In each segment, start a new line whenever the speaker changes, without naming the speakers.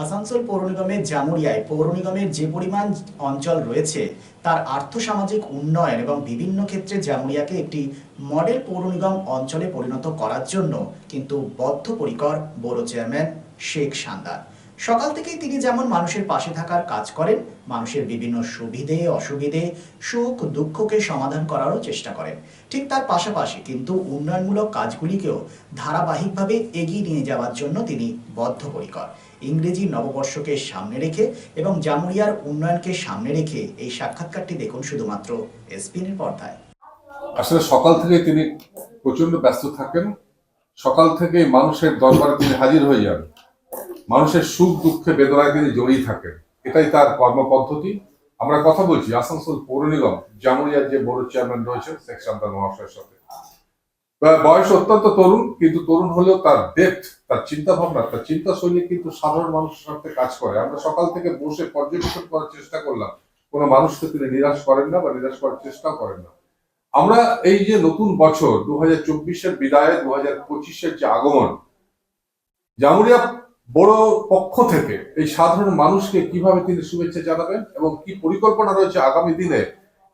আসানসোল পৌর নিগমের জামুরিয়ায় পৌর নিগমের যে পরিমাণ অঞ্চল রয়েছে, তার আর্থসামাজিক উন্নয়ন এবং বিভিন্ন ক্ষেত্রে জামুরিয়াকে একটি মডেল পৌর নিগম অঞ্চলে পরিণত করার জন্য কিন্তু বদ্ধপরিকর বড় চেয়ারম্যান শেখ সান্দার। সকাল থেকেই তিনি যেমন মানুষের পাশে থাকার কাজ করেন, মানুষের বিভিন্ন সুবিধে, অসুবিধে, সুখ, দুঃখকে সমাধান করারও চেষ্টা করেন। ঠিক তার পাশাপাশি কিন্তু উন্নয়নমূলক কাজগুলিকেও ধারাবাহিকভাবে এগিয়ে নিয়ে যাওয়ার জন্য তিনি বদ্ধপরিকর। ইংরেজি নববর্ষকে সামনে রেখে এবং জামুরিয়ার উন্নয়নকে সামনে রেখে এই সাক্ষাৎকারটি দেখুন শুধুমাত্র এসপিএনের পর্দায়।
আসলে সকাল থেকে তিনি প্রচণ্ড ব্যস্ত থাকেন। সকাল থেকে মানুষের দরবারে তিনি হাজির হয়ে যান। মানুষের সুখ, দুঃখে, বেদনায় তিনি জড়িয়ে থাকেন। এটাই তার কর্মপদ্ধতি। আমরা কথা বলছি আসানসোল পৌর নিগম, জামুরিয়ার যে বড় চেয়ারম্যান রয়েছেন শেখ শান্তান মহাশয়ের সাথে। বয়স অত্যন্ত তরুণ, কিন্তু তরুণ হলেও তার ডেপথ তার চিন্তা ভাবনা তার চিন্তা শৈলী কিন্তু সাধারণ মানুষের সাথে কাজ করে। আমরা সকাল থেকে বসে পর্যবেক্ষণ করার চেষ্টা করলাম। কোনো মানুষকে তিনি নিরাশ করেন না বা নিরাশ করার চেষ্টাও করেন না। আমরা এই যে নতুন বছর দু হাজার চব্বিশের বিদায় দু হাজার পঁচিশের যে আগমন, জামুরিয়া বড় পক্ষ থেকে এই সাধারণ মানুষকে কীভাবে তিনি শুভেচ্ছা জানাবেন এবং কি পরিকল্পনা রয়েছে আগামী দিনে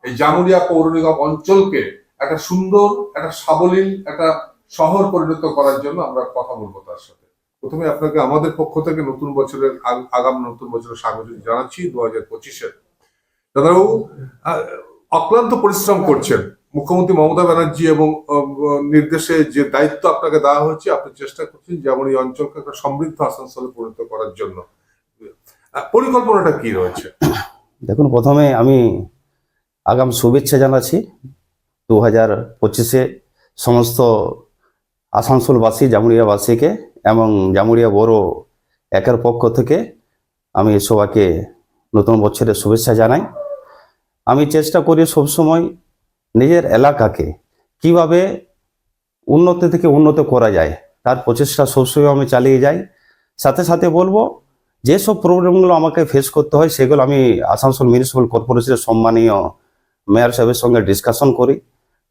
এই জামুরিয়া পৌর নিগম অঞ্চলকে একটা সুন্দর, একটা সাবলীল, একটা শহর পরিণত করার জন্য আমরা কথা বলব তার সাথে। প্রথমে আপনাকে আমাদের পক্ষ থেকে নতুন বছরের আগাম নতুন বছরের স্বাগত জানাচ্ছি দু হাজার পঁচিশের। দাদাবাবু অক্লান্ত পরিশ্রম করছেন। মুখ্যমন্ত্রী মমতা ব্যানার্জি এবং নির্দেশে যে দায়িত্ব আপনাকে দেওয়া হয়েছে, আপনি চেষ্টা করছেন যেমন এই অঞ্চলকে একটা সমৃদ্ধ আসানসোলে পরিণত করার জন্য। পরিকল্পনাটা কি রয়েছে?
দেখুন, প্রথমে আমি আগাম শুভেচ্ছা জানাচ্ছি দু হাজার পঁচিশে সমস্ত আসানসোলবাসী, জামুরিয়াবাসীকে এবং জামুরিয়া বড় একের পক্ষ থেকে আমি সবাইকে নতুন বছরের শুভেচ্ছা জানাই। আমি চেষ্টা করি সবসময় নিজের এলাকাকে কীভাবে উন্নত থেকে উন্নত করা যায়, তার প্রচেষ্টা সবসময় আমি চালিয়ে যাই। সাথে সাথে বলব, যেসব প্রবলেমগুলো আমাকে ফেস করতে হয়, সেগুলো আমি আসানসোল মিউনিসিপ্যাল কর্পোরেশনের সম্মানীয় মেয়র সাহেবের সঙ্গে ডিসকাশন করি।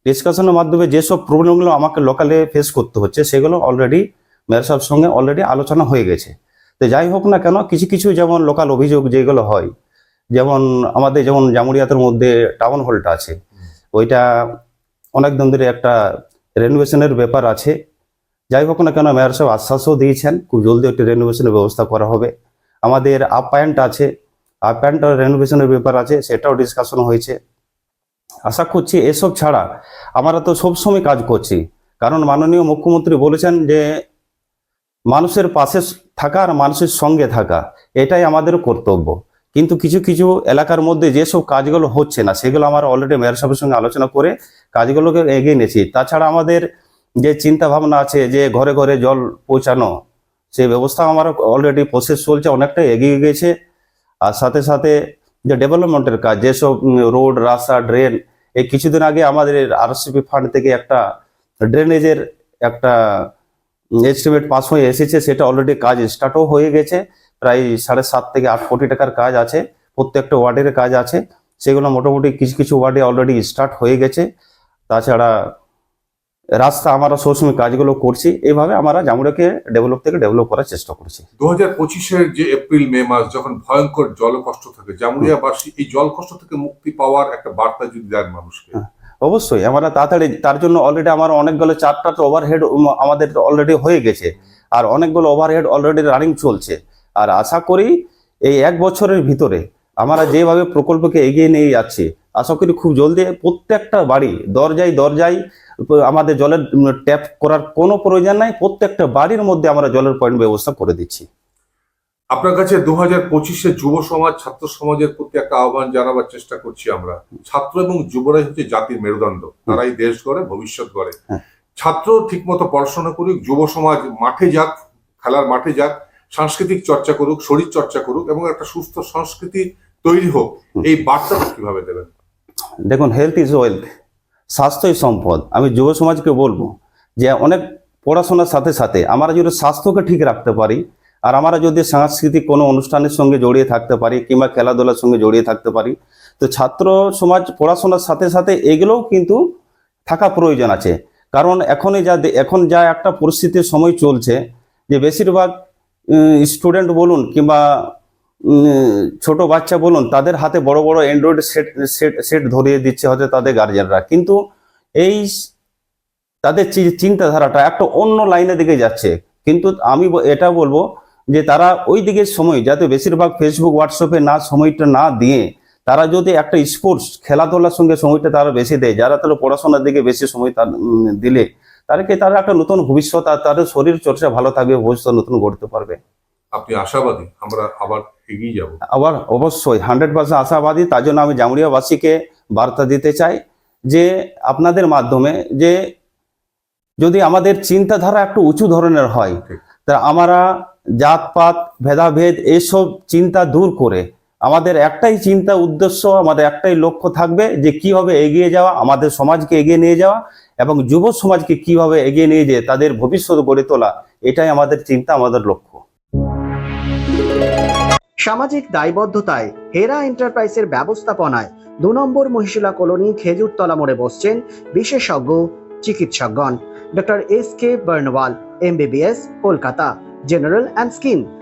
ডিসকাশনের মাধ্যমে যেসব প্রবলেমগুলো আমাকে লোকালে ফেস করতে হচ্ছে, সেগুলো অলরেডি মেয়র সাহেবের সঙ্গে অলরেডি আলোচনা হয়ে গেছে। তো যাই হোক না কেন, কিছু কিছু যেমন লোকাল অভিযোগ যেগুলো হয়, যেমন আমাদের যেমন জামুরিয়াতের মধ্যে টাউন হলটা আছে ওইটা অনেক দিন ধরে একটা রেনোভেশনের ব্যাপার আছে। যাই হোক না কেন মেয়র সাহেব আশ্বাসও দিয়েছেন, খুব জলদি একটি রেনোভেশনের ব্যবস্থা করা হবে। আমাদের আপ প্যান্ট আছে আপ প্যান্ট রেনোভেশনের ব্যাপার আছে, সেটাও ডিসকাশন হয়েছে। আশা করছি এসব ছাড়া আমরা তো সবসময় কাজ করছি। কারণ মাননীয় মুখ্যমন্ত্রী বলেছেন যে, মানুষের পাশে থাকা আর মানুষের সঙ্গে থাকা, এটাই আমাদের কর্তব্য। কিন্তু কিছু কিছু এলাকার মধ্যে যেসব কাজগুলো হচ্ছে না, সেগুলো আমরা অলরেডি মেয়র সাহেবের সঙ্গে আলোচনা করে কাজগুলোকে এগিয়ে নিয়েছি। তাছাড়া আমাদের যে চিন্তা ভাবনা আছে যে ঘরে ঘরে জল পৌঁছানো সেই ব্যবস্থা আমার অলরেডি প্রসেস চলছে অনেকটা এগিয়ে গেছে আর সাথে সাথে যে ডেভেলপমেন্টের কাজ, যেসব রোড রাস্তা ড্রেন এই কিছুদিন আগে আমাদের আরসিপি ফান্ড থেকে একটা ড্রেনেজের একটা এস্টিমেট পাস হয়ে এসেছে, সেটা অলরেডি কাজ স্টার্টও হয়ে গেছে। প্রায় সাড়ে সাত থেকে আট কোটি টাকার কাজ আছে প্রত্যেকটা ওয়ার্ডের কাজ আছে। সেগুলো মোটামুটি কিছু কিছু ওয়ার্ডে অলরেডি স্টার্ট হয়ে গেছে। তাছাড়া রাস্তা আমরা সবসময় কাজগুলো করছি এইভাবে আমরা জামুড়াকে ডেভেলপ থেকে ডেভেলপ করার চেষ্টা করছি।
দু হাজার পঁচিশের যে এপ্রিল মে মাস যখন ভয়ঙ্কর জলকষ্ট থাকে জামুরিয়াবাসী এই জলকষ্ট থেকে মুক্তি পাওয়ার একটা বার্তা যদি দেন মানুষকে।
অবশ্যই। আমরা তাড়াতাড়ি তার জন্য অলরেডি আমার অনেকগুলো চারটা তো ওভারহেড আমাদের অলরেডি হয়ে গেছে। আর অনেকগুলো ওভারহেড অলরেডি রানিং চলছে। আর আশা করি এই এক বছরের ভিতরে আমরা যেভাবে প্রকল্পকে এগিয়ে নিয়ে যাচ্ছি আশা করি খুব জলদি প্রত্যেকটা বাড়ি দরজায় দরজায় আমাদের জলের ট্যাপ করার কোনো প্রয়োজন নাই প্রত্যেকটা বাড়ির মধ্যে আমরা জলের পয়েন্ট ব্যবস্থা করে দিচ্ছি।
আপনার কাছে দু হাজার পঁচিশে যুব সমাজ ছাত্র সমাজের প্রতি একটা আহ্বান জানাবার চেষ্টা করছি আমরা। ছাত্র এবং যুবরাই হচ্ছে জাতির মেরুদণ্ড তারাই দেশ গড়ে ভবিষ্যৎ গড়ে।
হ্যাঁ।
ছাত্র ঠিকমতো পড়াশোনা করুক যুব সমাজ মাঠে যাক খেলার মাঠে যাক সাংস্কৃতিক চর্চা করুক শরীর চর্চা করুক এবং একটা সুস্থ সংস্কৃতি তৈরি হোক এই বার্তাটা কীভাবে দেবেন?
দেখুন হেলথ ইজ ওয়েলথ স্বাস্থ্যই সম্পদ। আমি যুব সমাজকে বলব যে অনেক পড়াশোনার সাথে সাথে আমরা যদি স্বাস্থ্যকে ঠিক রাখতে পারি আর আমরা যদি সাংস্কৃতিক কোনো অনুষ্ঠানের সঙ্গে জড়িয়ে থাকতে পারি কিংবা খেলাধুলার সঙ্গে জড়িয়ে থাকতে পারি তো ছাত্র সমাজ পড়াশোনার সাথে সাথে এগুলোও কিন্তু থাকা প্রয়োজন আছে। কারণ এখনই যা এখন যা একটা পরিস্থিতির সময় চলছে যে বেশিরভাগ স্টুডেন্ট বলুন কিংবা ছোট বাচ্চা বলুন, তাদের হাতে বড় বড় অ্যান্ড্রয়েড সেট সেট সেট ধরিয়ে দিচ্ছে হয়তো তাদের গার্জিয়ানরা কিন্তু এই তাদের চিন্তাধারাটা একটা অন্য লাইনের দিকে যাচ্ছে। কিন্তু আমি এটা বলব যে তারা ওই দিকের সময়, যাতে বেশিরভাগ ফেসবুক হোয়াটসঅ্যাপে না, সময়টা না দিয়ে, তারা যদি একটা স্পোর্টস খেলাধুলার সঙ্গে সময়টা তারা বেশি দেয়, যারা তাহলে পড়াশোনার দিকে বেশি সময় দিলে তাদেরকে তারা একটা নতুন ভবিষ্যৎ আর তাদের শরীর চর্চা ভালো থাকবে ভবিষ্যৎ নতুন গড়তে পারবে?
আপনি আশাবাদী? আমরা আবার এগিয়ে যাব।
আবার অবশ্যই হান্ড্রেড পার্সেন্ট আশাবাদী। তার জন্য আমি জামুরিয়াবাসীকে বার্তা দিতে চাই যে আপনাদের মাধ্যমে যে যদি আমাদের চিন্তাধারা একটু উঁচু ধরনের হয় তা আমরা জাতপাত ভেদাভেদ এসব চিন্তা দূর করে আমাদের একটাই চিন্তা, উদ্দেশ্য, আমাদের একটাই লক্ষ্য থাকবে যে কীভাবে এগিয়ে যাওয়া, আমাদের সমাজকে এগিয়ে নিয়ে যাওয়া এবং যুব সমাজকে কীভাবে এগিয়ে নিয়ে যেয়ে তাদের ভবিষ্যৎ গড়ে তোলা, এটাই আমাদের চিন্তা, আমাদের লক্ষ্য।
সামাজিক দায়বদ্ধতায় হেরা এন্টারপ্রাইজের ব্যবস্থাপনায় দু নম্বর মহিশিলা কলোনি খেজুরতলা মোড়ে বসছেন বিশেষজ্ঞ, চিকিৎসকগণ। Doctor S K Barnwal MBBS Kolkata, general and skin.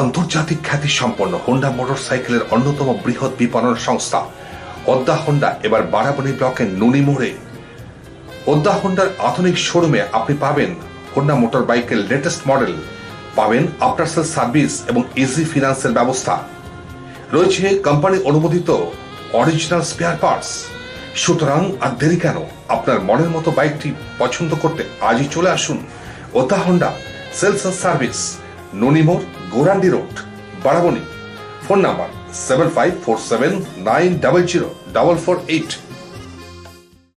আন্তর্জাতিক খ্যাতি সম্পন্ন হোন্ডা মোটরসাইকেলের অন্যতম বৃহৎ বিপণন সংস্থা। অদ্দা হোন্ডা এবার বারাবণী ব্লকের নুনি মোড়ে। অদ্দা হোন্ডার আধুনিক শোরুমে আপনি পাবেন হোন্ডা মোটর বাইকের লেটেস্ট মডেল পাবেন আফটার সেল সার্ভিস এবং ইজি ফিনান্সের ব্যবস্থা। রয়েছে কোম্পানি অনুমোদিত অরিজিনাল স্পেয়ার পার্টস সুতরাং আর দেরি কেন? আপনার মনের মতো বাইকটি পছন্দ করতে আজই চলে আসুন। ওতা Honda sales service ননিমোর Gorandi road, Barabani. Phone number seven five four seven nine double zero double four eight